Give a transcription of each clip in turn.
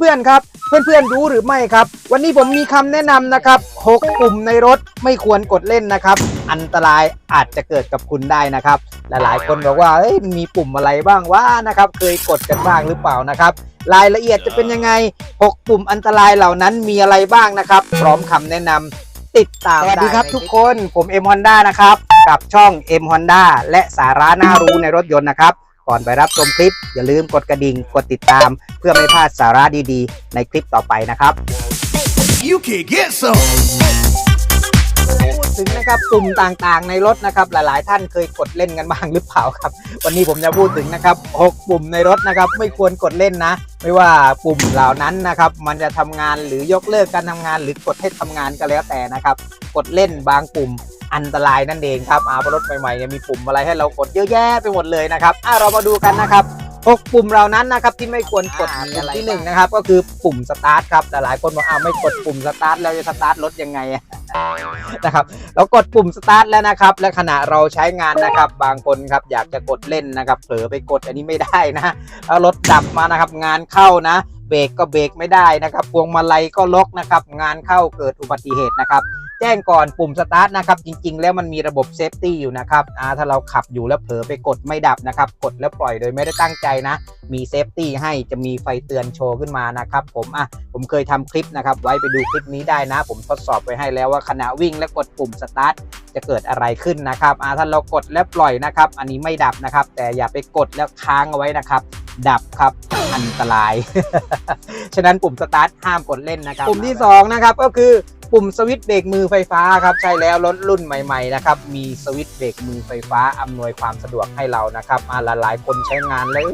เพื่อนๆครับ เพื่อนๆรู้หรือไม่ครับ วันนี้ผมมีคำแนะนำนะครับ6ปุ่มในรถไม่ควรกดเล่นนะครับ อันตรายอาจจะเกิดกับคุณได้นะครับหลายๆ คนบอกว่าเอ้ยมันมีปุ่มอะไรบ้างว่านะครับ เคยกดกันบ้างหรือเปล่านะครับ รายละเอียดจะเป็นยังไง 6 ปุ่มอันตรายเหล่านั้นมีอะไรบ้างนะครับ พร้อมคำแนะนำติดตามสวัสดีครับทุกคนผมเอ็มฮอนด้านะครับกับช่อง M Honda และสาระน่ารู้ในรถยนต์นะครับ ก่อนไปรับชมคลิป อย่าลืมกดกระดิ่งกดติดตาม เพื่อไม่พลาดสาระดีๆ ในคลิปต่อไปนะครับ You can get some. พูดถึงนะครับปุ่มต่างๆในรถนะครับหลายๆ ท่านเคยกดเล่นกันบ้างหรือเปล่าครับ วันนี้ผมจะพูดถึงนะครับ6ปุ่มในรถนะครับไม่ควรกดเล่นนะ ไม่ว่าปุ่มเหล่านั้นนะครับมันจะทำงานหรือยกเลิกการทำงาน หรือกดให้ทำงานก็แล้วแต่นะครับ กดเล่นบางปุ่ม อันตรายนั่นเองครับอาเพราะรถใหม่ๆเนี่ยมีปุ่มอะไรให้เรากดเยอะแยะไปหมดเลยนะครับอะเรามาดูกันนะครับ6ปุ่มเหล่านั้นนะครับที่ไม่ควรกดปุ่มที่หนึ่งนะครับก็คือปุ่มสตาร์ทครับแต่หลายคนบอกอ้าวไม่กดปุ่มสตาร์ทแล้วจะสตาร์ทรถยังไงอะนะครับเรากดปุ่มสตาร์ทแล้วนะครับ และขณะเราใช้งานนะครับบางคนครับอยากจะกดเล่นนะครับเผลอไปกดอันนี้ไม่ได้นะแล้วรถดับมานะครับงานเข้านะ เบรกก็เบรกไม่ได้นะครับพวงมาลัยก็ล็อกนะครับงานเข้าเกิดอุบัติเหตุนะครับ แจ้งก่อนปุ่มสตาร์ทนะครับจริง ๆ แล้วมันมีระบบเซฟตี้อยู่นะครับอ่าถ้าเราขับอยู่แล้วเผลอไปกดไม่ดับนะครับกดแล้วปล่อยโดยไม่ได้ตั้งใจนะ มีเซฟตี้ให้จะมีไฟเตือนโชว์ขึ้นมานะครับผมอะผมเคยทำคลิปนะครับไว้ไปดูคลิปนี้ได้นะ ผมทดสอบไว้ให้แล้วว่าขณะวิ่งและกดปุ่มสตาร์ทจะเกิดอะไรขึ้นนะครับอ่าถ้าเรากดแล้วปล่อยนะครับอันนี้ไม่ดับนะครับ แต่อย่าไปกดแล้วค้างเอาไว้นะครับดับครับอันตราย ฉะนั้นปุ่มสตาร์ทห้ามกดเล่นนะครับ ปุ่มที่สองนะครับก็คือ ปุ่มสวิตช์เบรกมือไฟฟ้าครับใช่แล้วรถรุ่นใหม่ๆนะครับมีสวิตช์เบรกมือไฟฟ้าอำนวยความสะดวกให้เรานะครับอาหลายๆคนใช้งานเลย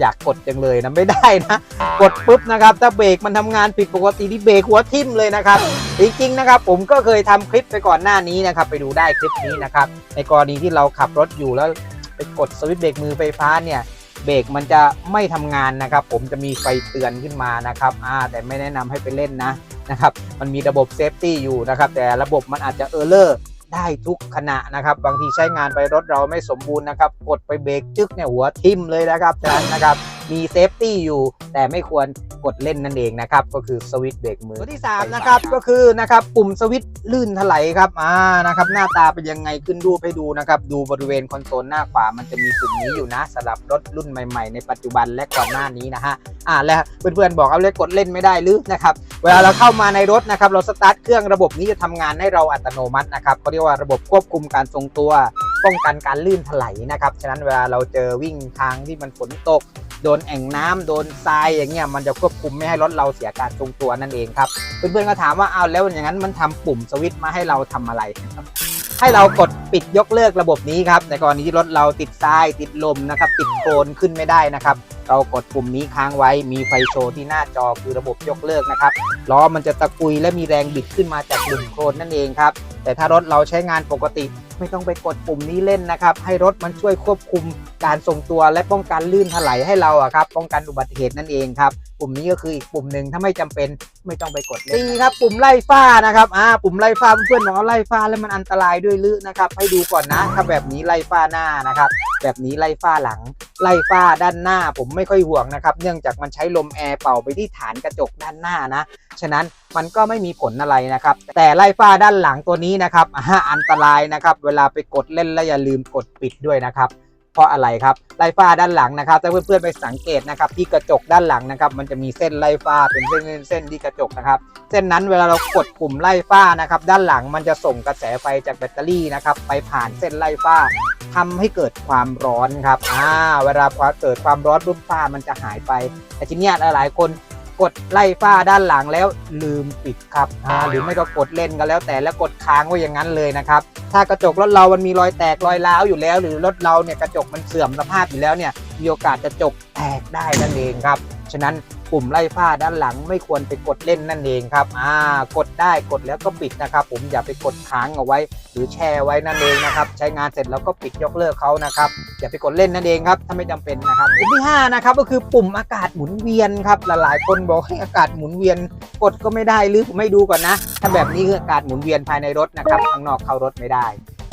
อยากกดจังเลยนะไม่ได้นะ กดปุ๊บนะครับ ถ้าเบรกมันทำงานผิดปกติที่เบรกหัวทิ่มเลยนะครับ จริงๆนะครับ ผมก็เคยทำคลิปไปก่อนหน้านี้นะครับ ไปดูได้คลิปนี้นะครับ ในกรณีที่เราขับรถอยู่แล้วไปกดสวิตช์เบรกมือไฟฟ้าเนี่ยเบรกมันจะไม่ทำงานนะครับ ผมจะมีไฟเตือนขึ้นมานะครับอ่าแต่ไม่แนะนำให้ไปเล่นนะ นะครับ มันมีระบบเซฟตี้อยู่นะครับ แต่ระบบมันอาจจะเออร์เลอร์ได้ทุกขณะนะครับ บางทีใช้งานไปรถเราไม่สมบูรณ์นะครับ กดไปเบรกจึ๊กเนี่ยหัวทิ่มเลยนะครับฉะนั้นนะครับ มีเซฟตี้อยู่ แต่ไม่ควรกดเล่นนั่นเองนะครับ ก็คือสวิตช์เบรกมือตัวที่3นะครับก็คือนะครับปุ่มสวิตช์ลื่นถลายครับอ่านะครับหน้าตาเป็นยังไงขึ้นรูปให้ดูนะครับ ดูบริเวณคอนโซลหน้าขวามันจะมีปุ่มนี้อยู่นะสำหรับรถรุ่นใหม่ๆ ในปัจจุบันและก่อนหน้านี้นะฮะอ่าแล้วเพื่อนๆบอกเอาเลยกดเล่นไม่ได้หรือนะครับเวลาเราเข้ามาในรถนะครับเราสตาร์ทเครื่องระบบนี้จะทำงานให้เราอัตโนมัตินะครับเขาเรียกว่าระบบควบคุมการทรงตัวป้องกันการลื่นถลายนะครับ ฉะนั้นเวลาเราเจอวิ่งทางที่มันฝนตก โดนแอ่งน้ำโดนทรายอย่างเงี้ยมันจะควบคุมไม่ให้รถเราเสียการทรงตัวนั่นเองครับเพื่อนๆก็ถามว่าเอาแล้วอย่างนั้นมันทำปุ่มสวิตช์มาให้เราทำอะไรครับให้เรากดปิดยกเลิกระบบนี้ครับในกรณีที่รถเราติดทรายติดลมนะครับติดโคลนขึ้นไม่ได้นะครับเรากดปุ่มนี้ค้างไว้มีไฟโชว์ที่หน้าจอคือระบบยกเลิกนะครับล้อมันจะตะกุยและมีแรงบิดขึ้นมาจากหลุมโคลนนั่นเองครับแต่ถ้ารถเราใช้งานปกติ ไม่ต้องไปกดปุ่มนี้เล่นนะครับให้รถมันช่วยควบคุมการทรงตัวและป้องกันลื่นถลายให้เราอะครับป้องกันอุบัติเหตุนั่นเองครับปุ่มนี้ก็คืออีกปุ่มหนึ่งถ้าไม่จำเป็นไม่ต้องไปกดเล่นตีครับ ปุ่มไล่ฟ้านะครับอ่าปุ่มไล่ฟ้าเพื่อนๆบอกว่าไล่ฟ้าแล้วมันอันตรายด้วยหรือนะครับ ให้ดูก่อนนะถ้าแบบนี้ไล่ฟ้าหน้านะครับ แบบนี้ไล่ฟ้าหลัง ไล่ฟ้าด้านหน้า ผมไม่ค่อยห่วงนะครับ เนื่องจากมันใช้ลมแอร์เป่าไปที่ฐานกระจกด้านหน้านะ ฉะนั้นมันก็ไม่มีผลอะไรนะครับ แต่ไล่ฟ้าด้านหลังตัวนี้นะครับอ่าอันตรายนะครับ เวลาไปกดเล่นแล้วอย่าลืมกดปิดด้วยนะครับ เพราะอะไรครับไล่ฟ้าด้านหลังนะครับถ้าเพื่อนๆไปสังเกตนะครับที่กระจกด้านหลังนะครับ มันจะมีเส้นไล่ฟ้าเป็นเส้นๆเส้นที่กระจกนะครับ เส้นนั้นเวลาเรากดปุ่มไล่ฟ้านะครับ ด้านหลังมันจะส่งกระแสไฟจากแบตเตอรี่นะครับไปผ่านเส้นไล่ฟ้าทำให้เกิดความร้อนครับอ่าเวลาพอเกิดความร้อนปุ๊บฟ้ามันจะหายไป แต่ทีนี้หลายๆคน กดไล่ฟ้าด้านหลังแล้วลืมปิดครับอ่าหรือไม่ก็กดเล่นก็แล้วแต่แล้วกดค้างไว้อย่างนั้นเลยนะครับ ถ้ากระจกรถเรามันมีรอยแตกรอยร้าวอยู่แล้ว หรือรถเราเนี่ยกระจกมันเสื่อมสภาพอยู่แล้วเนี่ยมีโอกาสจะจกแตกได้นั่นเองครับ ฉะนั้นปุ่มไล่ฟ้าด้านหลังไม่ควรไปกดเล่นนั่นเองครับอ่ากดได้กดแล้วก็ปิดนะครับ ผมอย่าไปกดค้างเอาไว้ หรือแช่ไว้นั่นเองนะครับ ใช้งานเสร็จแล้วก็ปิดยกเลิกเขานะครับอย่าไปกดเล่นนั่นเองครับถ้าไม่จำเป็นนะครับปุ่มที่5นะครับก็คือปุ่มอากาศหมุนเวียนครับหลายๆคนบอกให้อากาศหมุนเวียน กดก็ไม่ได้หรือผมไม่ดูก่อนนะ ถ้าแบบนี้คืออากาศหมุนเวียนภายในรถนะครับข้างนอกเข้ารถไม่ได้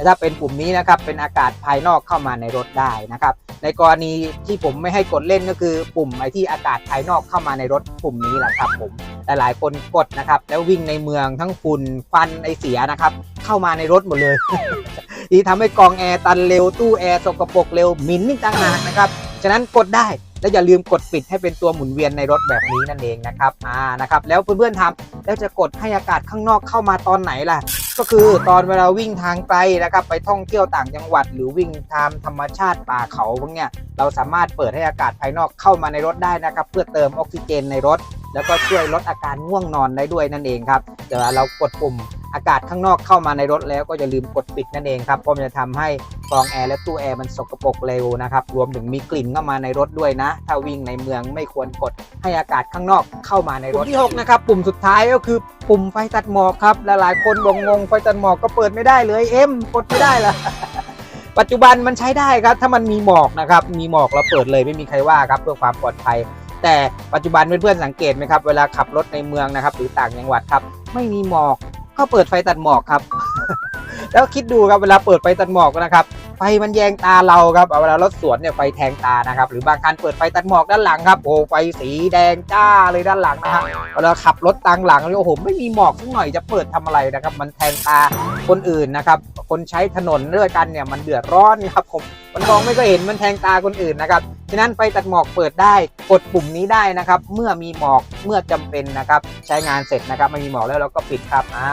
ถ้าเป็นปุ่มนี้นะครับเป็นอากาศภายนอกเข้ามาในรถได้นะครับ ในกรณีที่ผมไม่ให้กดเล่นก็คือปุ่มไอที่อากาศภายนอกเข้ามาในรถปุ่มนี้แหละครับผมแต่หลายคนกดนะครับ แล้ววิ่งในเมืองทั้งฝุ่นควันไอเสียนะครับ เข้ามาในรถหมดเลย ที่ทำให้กองแอร์ตันเร็วตู้แอร์สกปรกเร็วหมิ่นนี่ต่างหากนะครับฉะนั้นกดได้ และอย่าลืมกดปิดให้เป็นตัวหมุนเวียนในรถแบบนี้นั่นเองนะครับอ่านะครับแล้วเพื่อนๆทำแล้วจะกดให้อากาศข้างนอกเข้ามาตอนไหนล่ะ ก็คือตอนเวลาวิ่งทางไกลนะครับไปท่องเที่ยวต่างจังหวัด หรือวิ่งตามธรรมชาติป่าเขาพวกเนี้ยเราสามารถเปิดให้อากาศภายนอกเข้ามาในรถได้นะครับ เพื่อเติมออกซิเจนในรถ แล้วก็ช่วยลดอาการง่วงนอนได้ด้วยนั่นเองครับแต่ว่าเรากดปุ่ม อากาศข้างนอกเข้ามาในรถแล้วก็อย่าลืมกดปิดนั่นเองครับเพราะมันจะทำให้กรองแอร์และตู้แอร์มันสกปรกเร็วนะครับรวมถึงมีกลิ่นเข้ามาในรถด้วยนะ ถ้าวิ่งในเมืองไม่ควรกดให้อากาศข้างนอกเข้ามาในรถที่6นะครับปุ่มสุดท้ายก็คือปุ่มไฟตัดหมอกครับและหลายคนบงงงไฟตัดหมอกก็เปิดไม่ได้เลยเอ็มกดไม่ได้ละปัจจุบันมันใช้ได้ครับถ้ามันมีหมอกนะครับมีหมอกเราเปิดเลยไม่มีใครว่าครับเพื่อความปลอดภัย แต่ปัจจุบันเพื่อนๆสังเกตไหมครับเวลาขับรถในเมืองนะครับหรือต่างจังหวัดครับไม่มีหมอก ก็เปิดไฟตัดหมอกครับ แล้วคิดดูครับเวลาเปิดไฟตัดหมอกนะครับไฟมันแยงตาเราครับเอาเวลารถสวนเนี่ยไฟแทงตานะครับ หรือบางคันเปิดไฟตัดหมอกด้านหลังครับโอ้ไฟสีแดงจ้าเลยด้านหลังนะฮะเวลาขับรถตางหลังเนี่ยโอ้โหไม่มีหมอกสักหน่อยจะเปิดทำอะไรนะครับ มันแทงตาคนอื่นนะครับ คนใช้ถนนด้วยกันเนี่ยมันเดือดร้อนครับผมมันมองไม่ก็เห็นมันแทงตาคนอื่นนะครับ ฉะนั้นไฟตัดหมอกเปิดได้กดปุ่มนี้ได้นะครับ เมื่อมีหมอกเมื่อจำเป็นนะครับ ใช้งานเสร็จนะครับไม่มีหมอกแล้วเราก็ปิดครับอ่า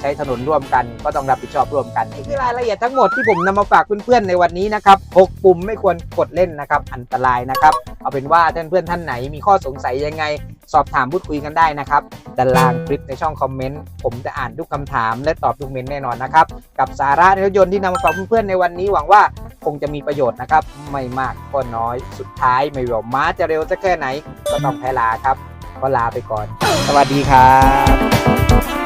ใช้ถนนร่วมกันก็ต้องรับผิดชอบร่วมกันนี่คือรายละเอียดทั้งหมดที่ผมนำมาฝากเพื่อนๆในวันนี้นะครับ6ปุ่มไม่ควรกดเล่นนะครับ อันตรายนะครับ เอาเป็นว่าท่านเพื่อนท่านไหนมีข้อสงสัยยังไง สอบถามพูดคุยกันได้นะครับด้านล่างคลิปในช่องคอมเมนต์ผมจะอ่านทุกคำถาม และตอบทุกเมนต์แน่นอนนะครับกับสาระในรถยนต์ที่นำมาฝากเพื่อนๆในวันนี้หวังว่า คงจะมีประโยชน์นะครับ ไม่มากก็น้อยสุดท้ายไม่ว่าม้าจะเร็วจะแค่ไหน ก็ต้องแพ้ลาครับ ก็ลาไปก่อน สวัสดีครับ